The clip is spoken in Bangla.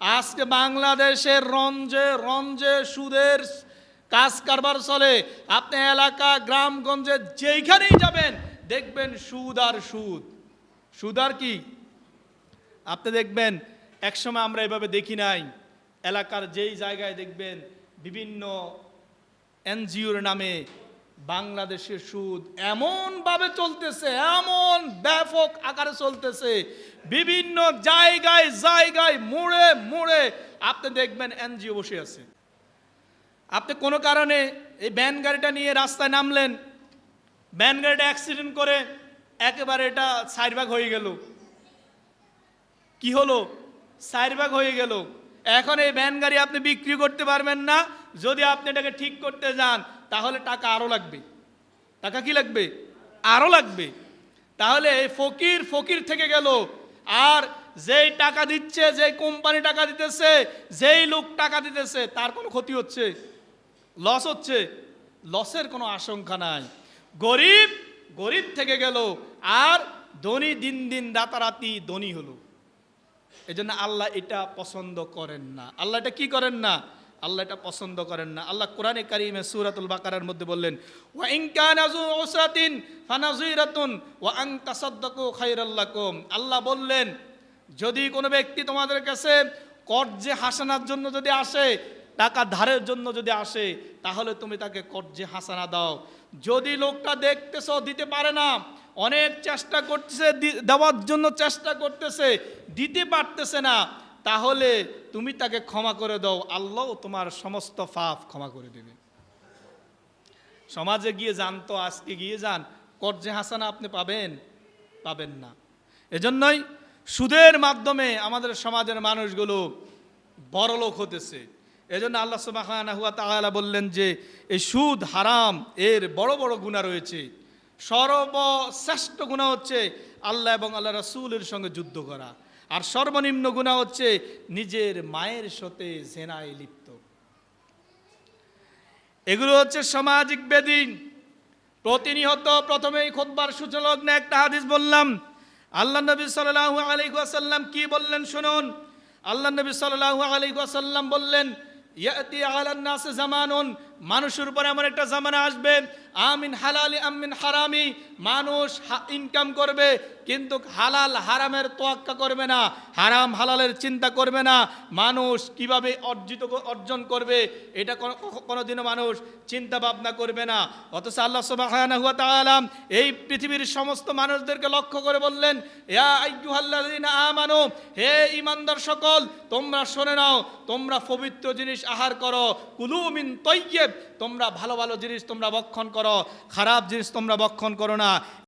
আজকে বাংলাদেশের রঞ্জে রঞ্জে সুদের কাজ কারবার চলে। আপনি এলাকা, গ্রামগঞ্জে যেইখানেই যাবেন, দেখবেন সুদ আর সুদ। সুদ আর কি? আপনি দেখবেন, একসময় আমরা এভাবে দেখি নাই। এলাকার যেই জায়গায় দেখবেন, বিভিন্ন এনজিওর নামে বাংলাদেশের সুদ এমনভাবে চলতেছে, এমন ব্যাপক আকারে চলতেছে। বিভিন্ন জায়গায় জায়গায় মোড়ে আপনি দেখবেন এনজিও বসে আছে। আপনি কোনো কারণে এই ভ্যান গাড়িটা নিয়ে রাস্তায় নামলেন, ভ্যান গাড়িটা অ্যাক্সিডেন্ট করে একেবারে এটা সাইডভাগ হয়ে গেল। কি হলো? সাইডভাগ হয়ে গেল। এখন এই ব্যান গাড়ি আপনি বিক্রি করতে পারবেন না। যদি আপনি এটাকে ঠিক করতে যান, তাহলে টাকা আরও লাগবে। টাকা কি লাগবে? আরও লাগবে। তাহলে ফকির ফকির থেকে গেল। আর যেই টাকা দিচ্ছে, যেই কোম্পানি টাকা দিতেছে, যেই লোক টাকা দিতেছে, তার কোনো ক্ষতি হচ্ছে? লস হচ্ছে? লসের কোনো আশঙ্কা নাই। গরিব গরিব থেকে গেল, আর ধনী দিন দিন রাতারাতি ধনী হলো। এই জন্য আল্লাহ এটা পছন্দ করেন না। আল্লাহ এটা কি করেন না? আল্লাহ এটা পছন্দ করেন না। আল্লাহ কোরআনে কারিমে সূরাতুল বাকারার মধ্যে বললেন, ওয়া ইন কানা যু উসরাতিন ফানাযিরাতুন ওয়া আন তাসাদ্দাকু খায়রাল লাকুম। আল্লাহ বললেন যদি কোনো ব্যক্তি তোমাদের কাছে কর্জে হাসানার জন্য যদি আসে, টাকা ধারের জন্য যদি আসে, তাহলে তুমি তাকে কর্জে হাসানা দাও। যদি লোকটা দেখতেছ দিতে পারে না, অনেক চেষ্টা করতেছে দেওয়ার জন্য চেষ্টা করতেছে, দিতে পারতেছে না, তাহলে তুমি তাকে ক্ষমা করে দাও। আল্লাহ তোমার সমস্ত পাপ ক্ষমা করে দেবে। সমাজে গিয়ে যান তো, আজকে গিয়ে যান। কর্জে হাসানা আপনি পাবেন পাবেন না। এজন্যই সুদের মাধ্যমে আমাদের সমাজের মানুষগুলো বড়লোক হতেছে। এজন্য আল্লাহ সুবহানাহু ওয়া তাআলা বললেন যে, এই সুদ হারাম, এর বড় বড় গুণা রয়েছে। সর্বশ্রেষ্ঠ গুণা হচ্ছে আল্লাহ এবং আল্লাহ রাসূলের সঙ্গে যুদ্ধ করা। আর সর্বনিম্ন গুণা হচ্ছে নিজের মায়ের সাথে জেনায় লিপ্ত। এগুলো হচ্ছে সামাজিক বেদি প্রতিনিয়ত প্রথমেই খোদবার সূচলগ্নে একটা হাদিস বললাম আল্লাহ নবী সাল্লাল্লাহু আলাইহি ওয়াসাল্লাম কি বললেন শুনুন? আল্লাহ নবী সাল্লাল্লাহু আলাইহি ওয়াসাল্লাম বললেন, ইয়াতি আলান নাস জামানুন। মানুষের উপরে এমন একটা জামানা আসবে, আমিন হালালি, আমিন হারামি, মানুষ ইনকাম করবে, কিন্তু হালাল হারামের তোয়াক্কা করবে না, হারাম হালালের চিন্তা করবে না, মানুষ কীভাবে অর্জিত অর্জন করবে, এটা কোনো- কোনোদিনও মানুষ চিন্তা ভাবনা করবে না। অথচ আল্লাহ তাআলা এই পৃথিবীর সমস্ত মানুষদেরকে লক্ষ্য করে বললেন আমানু, হে ইমানদার সকল, তোমরা শোনে নাও, তোমরা পবিত্র জিনিস আহার করো, কুলু মিন তাইয়্যিব তোমরা ভালো ভালো জিনিস তোমরা বক্ষণ করো খারাপ জিনিস তোমরা বক্ষণ করো না।